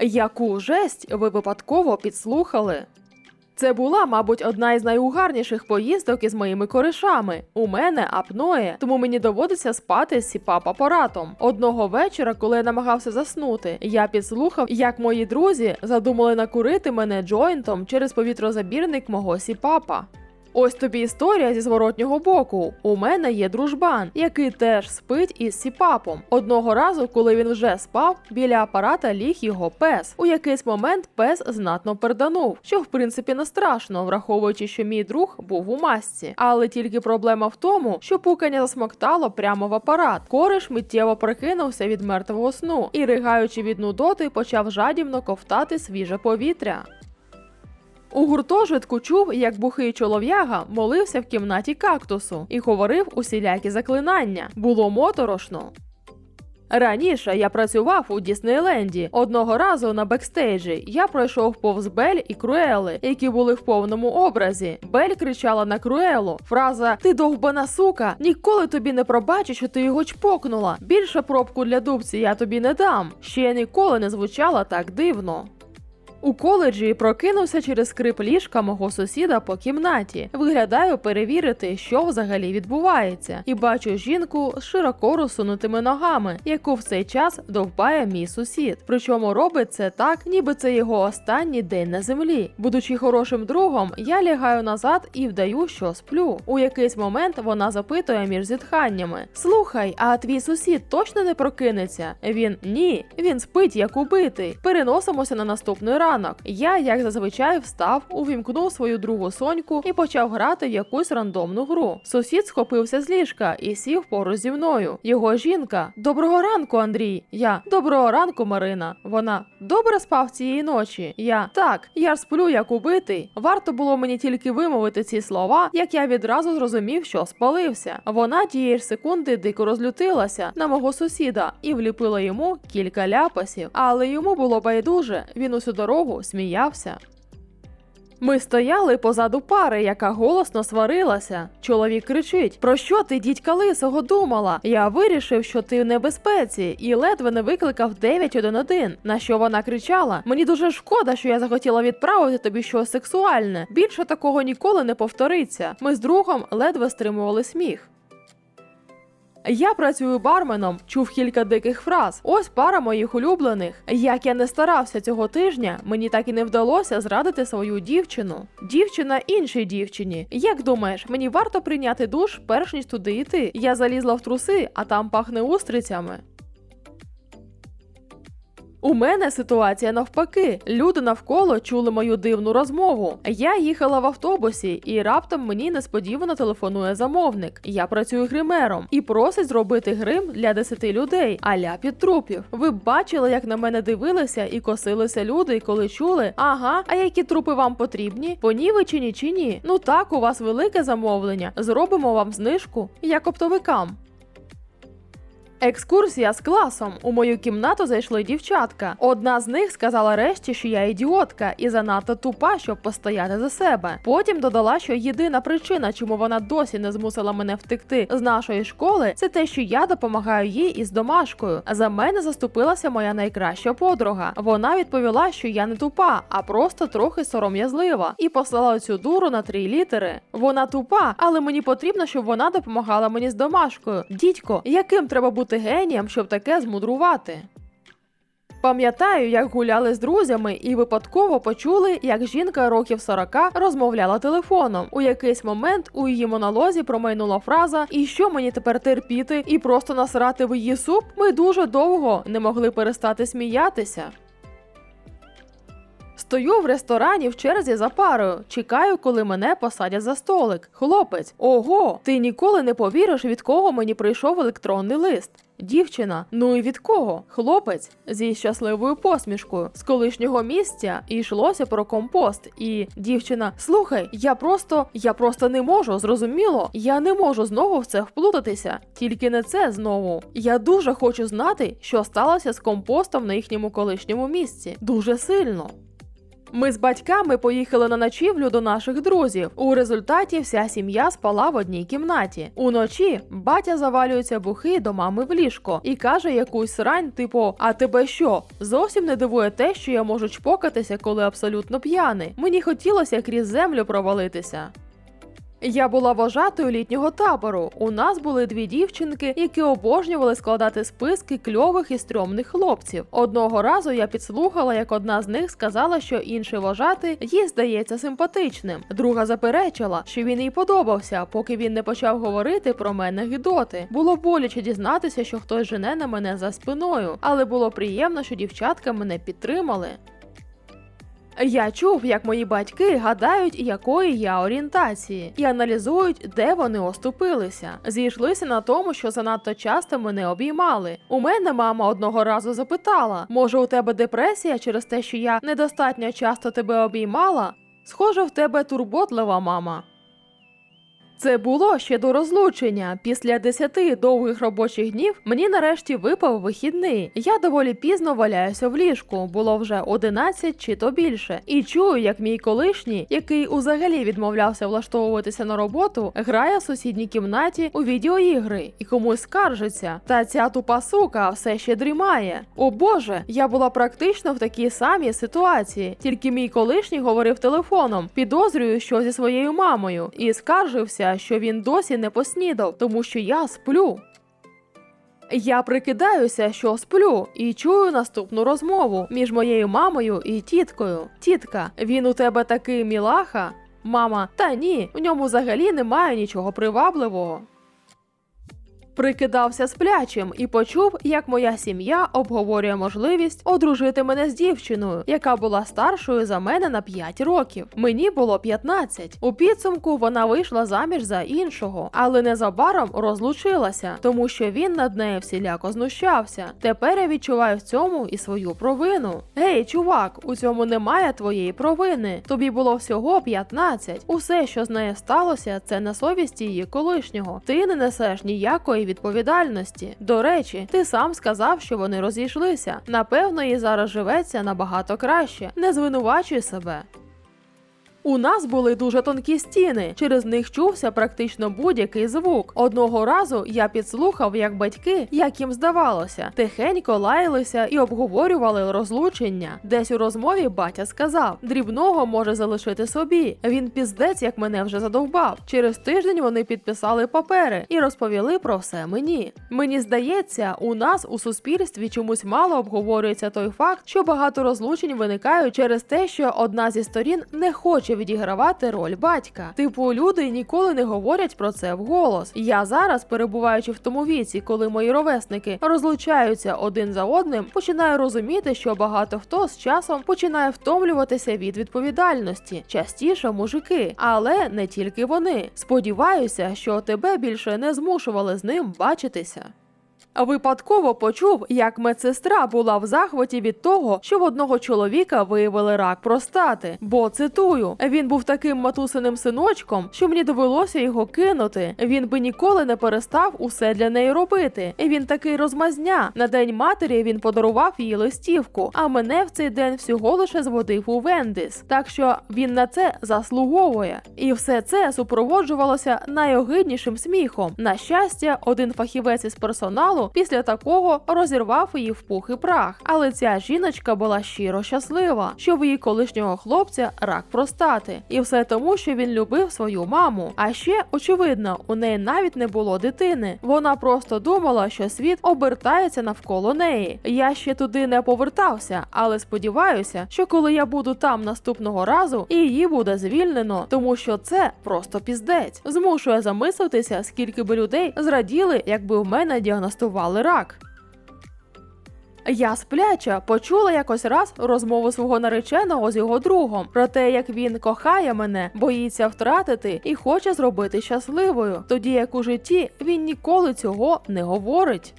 Яку жесть ви випадково підслухали? Це була, мабуть, одна із найугарніших поїздок із моїми коришами. У мене апноє, тому мені доводиться спати з сіпап апаратом. Одного вечора, коли я намагався заснути, я підслухав, як мої друзі задумали накурити мене джойнтом через повітрозабірник мого сіпапа. Ось тобі історія зі зворотнього боку. У мене є дружбан, який теж спить із сіпапом. Одного разу, коли він вже спав, біля апарата ліг його пес. У якийсь момент пес знатно перданув, що в принципі не страшно, враховуючи, що мій друг був у масці. Але тільки проблема в тому, що пукання засмоктало прямо в апарат. Кориш миттєво прикинувся від мертвого сну і, ригаючи від нудоти, почав жадібно ковтати свіже повітря. У гуртожитку чув, як бухий чолов'яга молився в кімнаті кактусу і говорив усілякі заклинання. Було моторошно. Раніше я працював у Діснейленді. Одного разу на бекстейджі я пройшов повз Бель і Круели, які були в повному образі. Бель кричала на Круелу. Фраза Ти довбана сука! Ніколи тобі не пробачу, що ти його чпокнула. Більше пробку для дубці я тобі не дам. Ще ніколи не звучала так дивно. У коледжі прокинувся через скрип ліжка мого сусіда по кімнаті. Виглядаю перевірити, що взагалі відбувається, і бачу жінку з широко розсунутими ногами, яку в цей час довбає мій сусід. Причому робить це так, ніби це його останній день на землі. Будучи хорошим другом, я лягаю назад і вдаю, що сплю. У якийсь момент вона запитує між зітханнями: Слухай, а твій сусід точно не прокинеться? Він ні, він спить як убитий. Переносимося на наступний ранок. Я, як зазвичай, встав, увімкнув свою другу соньку і почав грати в якусь рандомну гру. Сусід схопився з ліжка і сів поруч зі мною. Його жінка Доброго ранку, Андрій. Я Доброго ранку, Марина. Вона добре спав цієї ночі. Я так, я ж сплю як убитий. Варто було мені тільки вимовити ці слова, як я відразу зрозумів, що спалився. Вона тієї ж секунди дико розлютилася на мого сусіда і вліпила йому кілька ляпасів. Але йому було байдуже. Він усю дорогу сміявся. Ми стояли позаду пари, яка голосно сварилася. Чоловік кричить: Про що ти, дідька лисого, думала? Я вирішив, що ти в небезпеці, і ледве не викликав 911. На що вона кричала: Мені дуже шкода, що я захотіла відправити тобі щось сексуальне. Більше такого ніколи не повториться. Ми з другом ледве стримували сміх. Я працюю барменом, чув кілька диких фраз. Ось пара моїх улюблених. Як я не старався цього тижня, мені так і не вдалося зрадити свою дівчину. Дівчина іншій дівчині. Як думаєш, мені варто прийняти душ, перш ніж туди йти? Я залізла в труси, а там пахне устрицями. У мене ситуація навпаки. Люди навколо чули мою дивну розмову. Я їхала в автобусі, і раптом мені несподівано телефонує замовник. Я працюю гримером і просить зробити грим для 10 людей, аля під трупів. Ви б бачили, як на мене дивилися і косилися люди, коли чули, ага, а які трупи вам потрібні? Понівечені чи ні? Ну так, у вас велике замовлення. Зробимо вам знижку як оптовикам. Екскурсія з класом. У мою кімнату зайшли дівчатка. Одна з них сказала решті, що я ідіотка і занадто тупа, щоб постояти за себе. Потім додала, що єдина причина, чому вона досі не змусила мене втекти з нашої школи, це те, що я допомагаю їй із домашкою. За мене заступилася моя найкраща подруга. Вона відповіла, що я не тупа, а просто трохи сором'язлива, і послала цю дуру на три літери. Вона тупа, але мені потрібно, щоб вона допомагала мені з домашкою. Дідько, яким треба бути генієм, щоб таке змудрувати? Пам'ятаю, як гуляли з друзями і випадково почули, як жінка років 40 розмовляла телефоном. У якийсь момент у її монолозі промайнула фраза І що мені тепер терпіти і просто насрати в її суп? Ми дуже довго не могли перестати сміятися. Стою в ресторані в черзі за парою. Чекаю, коли мене посадять за столик. Хлопець, ого, ти ніколи не повіриш, від кого мені прийшов електронний лист. Дівчина, ну і від кого? Хлопець зі щасливою посмішкою з колишнього місця йшлося про компост. І дівчина, слухай, я просто, я просто не можу, зрозуміло. Я не можу знову в це вплутатися. Тільки не це знову. Я дуже хочу знати, що сталося з компостом на їхньому колишньому місці. Дуже сильно. Ми з батьками поїхали на ночівлю до наших друзів. У результаті вся сім'я спала в одній кімнаті. Уночі батя завалюється бухи до мами в ліжко і каже якусь срань, типу: А тебе що? Зовсім не дивує те, що я можу чпокатися, коли абсолютно п'яний. Мені хотілося крізь землю провалитися. Я була вожатою літнього табору. У нас були дві дівчинки, які обожнювали складати списки кльових і стрьомних хлопців. Одного разу я підслухала, як одна з них сказала, що інший вожатий їй здається симпатичним. Друга заперечила, що він їй подобався, поки він не почав говорити про мене гідоти. Було боляче дізнатися, що хтось жене на мене за спиною, але було приємно, що дівчатка мене підтримали. Я чув, як мої батьки гадають, якої я орієнтації, і аналізують, де вони оступилися. Зійшлися на тому, що занадто часто мене обіймали. У мене мама одного разу запитала: може, у тебе депресія через те, що я недостатньо часто тебе обіймала? Схоже, в тебе турботлива мама. Це було ще до розлучення. Після десяти довгих робочих днів мені нарешті випав вихідний. Я доволі пізно валяюся в ліжку, було вже 11 чи то більше. І чую, як мій колишній, який узагалі відмовлявся влаштовуватися на роботу, грає в сусідній кімнаті у відеоігри і комусь скаржиться. Та ця тупа сука все ще дрімає. О Боже, я була практично в такій самій ситуації, тільки мій колишній говорив телефоном, підозрюю, що зі своєю мамою, і скаржився, що він досі не поснідав, тому що я сплю. Я прикидаюся, що сплю, і чую наступну розмову між моєю мамою і тіткою. Тітка, він у тебе такий мілаха? Мама, та ні, в ньому взагалі немає нічого привабливого. Прикидався сплячим і почув, як моя сім'я обговорює можливість одружити мене з дівчиною, яка була старшою за мене на 5 років. Мені було 15. У підсумку вона вийшла заміж за іншого, але незабаром розлучилася, тому що він над нею всіляко знущався. Тепер я відчуваю в цьому і свою провину. Гей, чувак, у цьому немає твоєї провини. Тобі було всього 15. Усе, що з нею сталося, це на совісті її колишнього. Ти не несеш ніякої відповідальності. До речі, ти сам сказав, що вони розійшлися. Напевно, їй зараз живеться набагато краще. Не звинувачуй себе. У нас були дуже тонкі стіни, через них чувся практично будь-який звук. Одного разу я підслухав, як батьки, як їм здавалося, тихенько лаялися і обговорювали розлучення. Десь у розмові батя сказав: дрібного може залишити собі. Він піздець, як мене вже задовбав. Через тиждень вони підписали папери і розповіли про все мені. Мені здається, у нас у суспільстві чомусь мало обговорюється той факт, що багато розлучень виникають через те, що одна зі сторін не хоче відігравати роль батька. Типу, люди ніколи не говорять про це вголос. Я зараз, перебуваючи в тому віці, коли мої ровесники розлучаються один за одним, починаю розуміти, що багато хто з часом починає втомлюватися від відповідальності, частіше мужики, але не тільки вони. Сподіваюся, що тебе більше не змушували з ним бачитися. Випадково почув, як медсестра була в захваті від того, що в одного чоловіка виявили рак простати. Бо цитую, він був таким матусиним синочком, що мені довелося його кинути. Він би ніколи не перестав усе для неї робити. Він такий розмазня. На день матері він подарував їй листівку, а мене в цей день всього лише зводив у Вендис. Так що він на це заслуговує. І все це супроводжувалося найогиднішим сміхом. На щастя, один фахівець із персоналу після такого розірвав її в пух і прах. Але ця жіночка була щиро щаслива, що в її колишнього хлопця рак простати, і все тому, що він любив свою маму. А ще очевидно, у неї навіть не було дитини. Вона просто думала, що світ обертається навколо неї. Я ще туди не повертався, але сподіваюся, що коли я буду там наступного разу, її буде звільнено, тому що це просто піздець. Змушує замислитися, скільки би людей зраділи, якби в мене діагностували рак. Я спляча почула якось раз розмову свого нареченого з його другом про те, як він кохає мене, боїться втратити і хоче зробити щасливою, тоді як у житті він ніколи цього не говорить.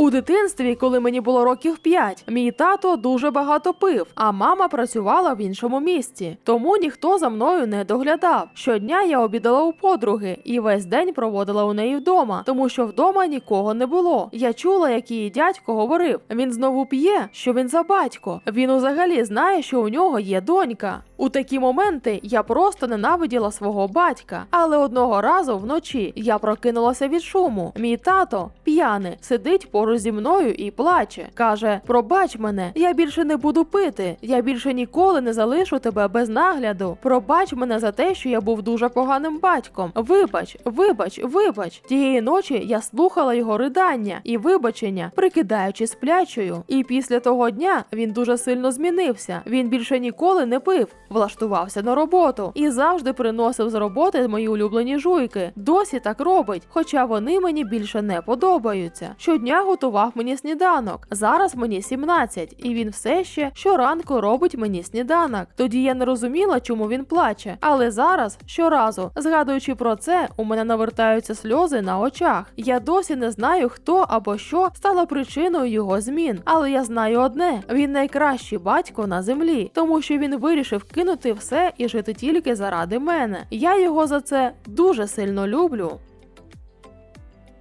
У дитинстві, коли мені було років 5, мій тато дуже багато пив, а мама працювала в іншому місті. Тому ніхто за мною не доглядав. Щодня я обідала у подруги і весь день проводила у неї вдома, тому що вдома нікого не було. Я чула, як її дядько говорив: він знову п'є, що він за батько. Він взагалі знає, що у нього є донька. У такі моменти я просто ненавиділа свого батька. Але одного разу вночі я прокинулася від шуму. Мій тато п'яний сидить поруч зі мною і плаче. каже: Пробач мене, я більше не буду пити. Я більше ніколи не залишу тебе без нагляду. Пробач мене за те, що я був дуже поганим батьком. Вибач, вибач, вибач. Тієї ночі я слухала його ридання і вибачення, прикидаючись сплячою. І після того дня він дуже сильно змінився. Він більше ніколи не пив, влаштувався на роботу і завжди приносив з роботи мої улюблені жуйки. Досі так робить, хоча вони мені більше не подобаються. Щодня готував мені сніданок. Зараз мені 17, і він все ще щоранку робить мені сніданок. Тоді я не розуміла, чому він плаче. Але зараз, щоразу, згадуючи про це, у мене навертаються сльози на очах. Я досі не знаю, хто або що стало причиною його змін. Але я знаю одне: він найкращий батько на землі, тому що він вирішив кинути все і жити тільки заради мене. Я його за це дуже сильно люблю.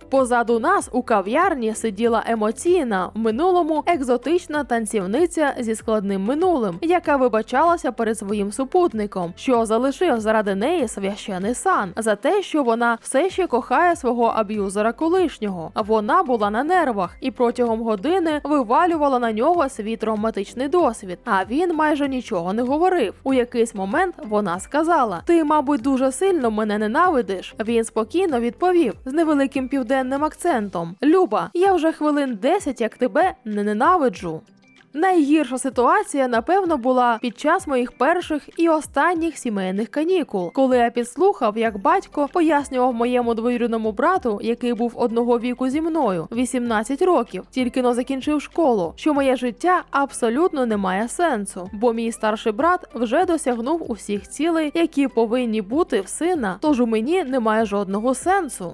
Позаду нас у кав'ярні сиділа емоційна, в минулому екзотична танцівниця зі складним минулим, яка вибачалася перед своїм супутником, що залишив заради неї священий сан за те, що вона все ще кохає свого аб'юзера колишнього. Вона була на нервах і протягом години вивалювала на нього свій травматичний досвід. А він майже нічого не говорив. У якийсь момент вона сказала: Ти, мабуть, дуже сильно мене ненавидиш. Він спокійно відповів з невеликим південним акцентом: Люба, я вже хвилин 10 як тебе не ненавиджу. Найгірша ситуація, напевно, була під час моїх перших і останніх сімейних канікул, коли я підслухав, як батько пояснював моєму двоюрідному брату, який був одного віку зі мною, 18 років, тільки но закінчив школу, що моє життя абсолютно не має сенсу, бо мій старший брат вже досягнув усіх цілей, які повинні бути в сина, тож у мені немає жодного сенсу.